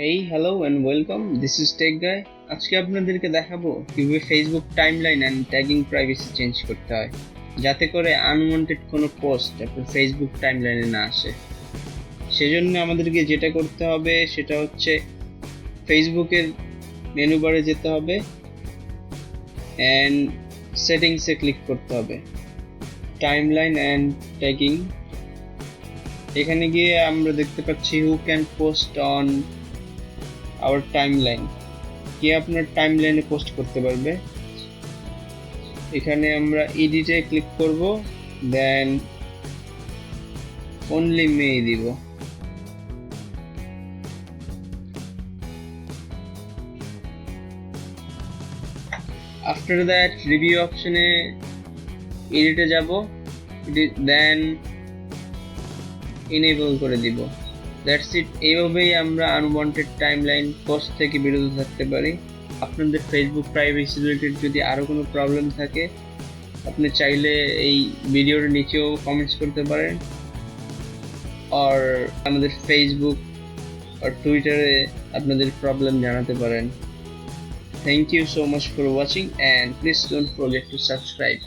এই hello and welcome this is tech guy আজকে আপনাদেরকে দেখাবো কীভাবে Facebook timeline and tagging privacy change করতে হয়, যাতে করে আনওয়ান্টেড কোনো পোস্ট আপনার ফেসবুক টাইমলাইনে না আসে। সেজন্য আমাদেরকে যেটা করতে হবে, সেটা হচ্ছে ফেসবুকের মেনু বারে যেতে হবে অ্যান্ড সেটিংসে ক্লিক করতে হবে। টাইমলাইন অ্যান্ড ট্যাগিং এখানে গিয়ে আমরা দেখতে পাচ্ছি who can post on our timeline কে আপনার টাইমলাইনে পোস্ট করতে পারবে? এখানে আমরা এডিটে ক্লিক করব দেন অনলি মে দিব। আফটার দ্যাট রিভিউ অপশনে এডিটে যাব দেন এনেবল করে দিব। দ্যাটস ইট এইভাবেই আমরা আনওয়ান্টেড টাইমলাইন পোস্ট থেকে বিরত থাকতে পারি। আপনাদের ফেসবুক প্রাইভেসি রিলেটেড যদি আরও কোনো প্রবলেম থাকে, আপনি চাইলে এই ভিডিওর নিচেও কমেন্টস করতে পারেন। আর আমাদের ফেসবুক আর টুইটারে আপনাদের প্রবলেম জানাতে পারেন। Thank you so much for watching and please don't forget to subscribe